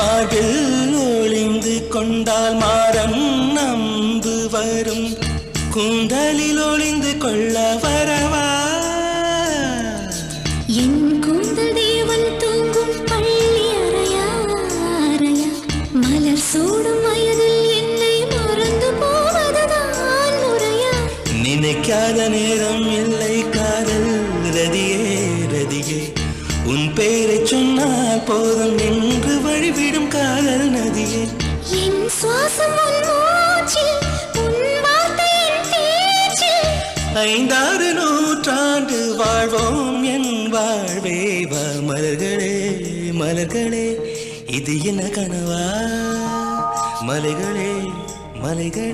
கனவாகில் ஒளிந்து கொண்டால் மாறன் நம்பு வரும். கூந்தலில் ஒளிந்து கொள்ள வரவா? என் கூந்தல் தேவன் தூங்கும் பள்ளி அறையா அறையா. மலர் நினைக்காத நேரம் இல்லை உன் பேரை சொன்னால் போதும் என்று வழிவிடும் காதல் நதியே. என் சுவாசம் ஐந்தாறு நூற்றாண்டு வாழ்வோம் என் வாழ்வே மலர்களே மலர்களே இது என்ன கனவா? மலைகளே மலைகளே.